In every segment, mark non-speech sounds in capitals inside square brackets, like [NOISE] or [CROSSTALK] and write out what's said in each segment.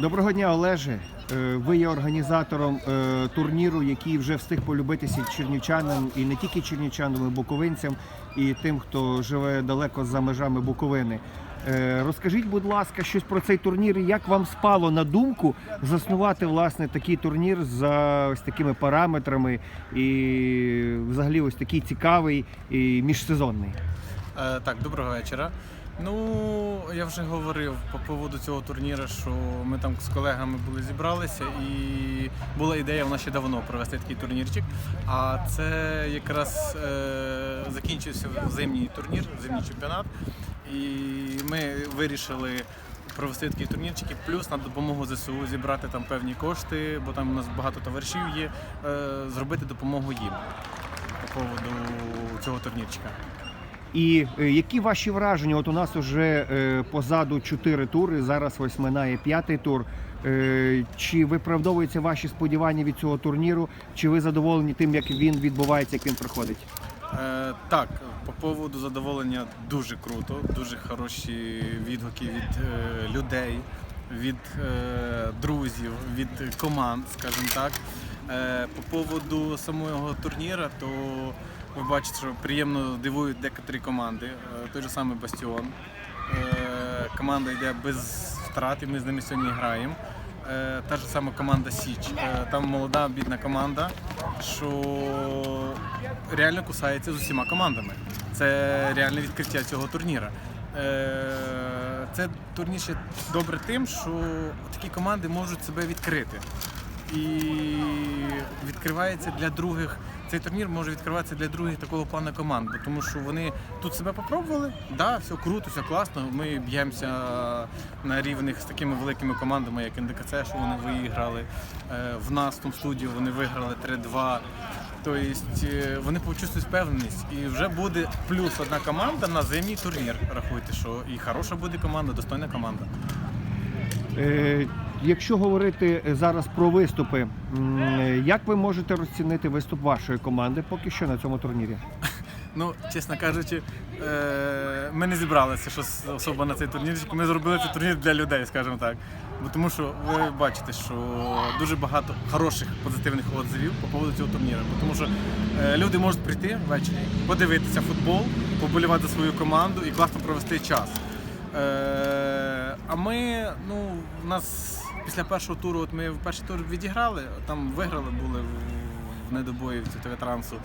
Доброго дня, Олеже. Е, Ви є організатором е, турніру, який вже встиг полюбитися чернівчанам і не тільки чернівчанам, і буковинцям, і тим, хто живе далеко за межами Буковини. Е, Розкажіть, будь ласка, щось про цей турнір. і Як вам спало на думку заснувати власне такий турнір за ось такими параметрами, і взагалі ось такий цікавий і міжсезонний? Е, Так, доброго вечора. Ну, я вже говорив по поводу цього турніру, що ми там з колегами були зібралися, і була ідея в нас ще давно провести такий турнірчик. А це якраз е, закінчився зимній турнір, зимній чемпіонат. І ми вирішили провести такий турнірчик, і плюс на допомогу ЗСУ зібрати там певні кошти, бо там у нас багато товаришів є, е, зробити допомогу їм по поводу цього турнірчика. І е, які ваші враження? От у нас вже е, позаду чотири тури. Зараз ось минає п'ятий тур. Е, чи виправдовуються ваші сподівання від цього турніру? Чи ви задоволені тим, як він відбувається, як він проходить? Е, так, по поводу задоволення дуже круто, дуже хороші відгуки від е, людей, від е, друзів, від команд, скажімо так. Е, по поводу самого турніра, то ви бачите, що приємно дивують декотрі команди. Е, той же самий Бастіон. Е, команда йде без втрат, і ми з ними сьогодні граємо. Та ж сама команда Січ. Там молода бідна команда, що реально кусається з усіма командами. Це реальне відкриття цього турніра. Е, Це турнір ще добре тим, що такі команди можуть себе відкрити. І відкривається для других. Цей турнір може відкриватися для других такого плану команд, тому що вони тут себе попробували. Да, все круто, все класно. Ми б'ємося на рівних з такими великими командами, як НДКЦ, що вони виграли. Е, В нас в тому студії вони виграли 3-2. Тобто е, вони почувствують впевненість. І вже буде плюс одна команда на зимній турнір. Рахуйте, що і хороша буде команда, достойна команда. Е, Якщо говорити зараз про виступи, е, як ви можете розцінити виступ вашої команди поки що на цьому турнірі? [LAUGHS] Ну, чесно кажучи, е, ми не зібралися що особо на цей турнірчик. Ми зробили цей турнір для людей, скажімо так. Бо тому що ви бачите, що дуже багато хороших позитивних отзивів по поводу цього турніру. Бо тому що е, люди можуть прийти ввечері, подивитися футбол, поболівати свою команду і класно провести час. Е, а ми, ну, у нас після першого туру, от ми перший тур відіграли, там виграли були в, недобоївці та ветерансу.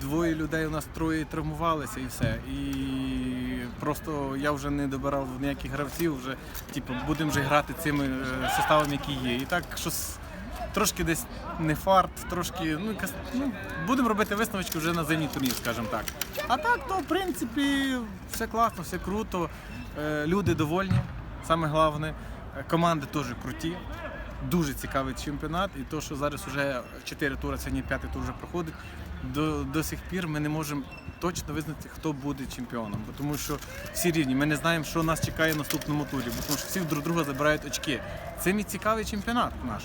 Двоє людей у нас троє травмувалися і все. І просто я вже не добирав ніяких гравців, вже типу, будемо вже грати цими е, составами, які є. І так щось трошки десь не фарт, трошки, ну, ну будемо робити висновочки вже на зимній турнір, скажімо так. А так, то в принципі все класно, все круто. Е, Люди довольні, саме головне. Е, Команди теж круті. Дуже цікавий чемпіонат, і то, що зараз вже 4 тури, сьогодні п'ятий тур вже проходить. До, до сих пір ми не можемо точно визнати, хто буде чемпіоном. Бо тому що всі рівні. Ми не знаємо, що нас чекає в наступному турі, бо тому що всі друг друга забирають очки. Цим і цікавий чемпіонат наш.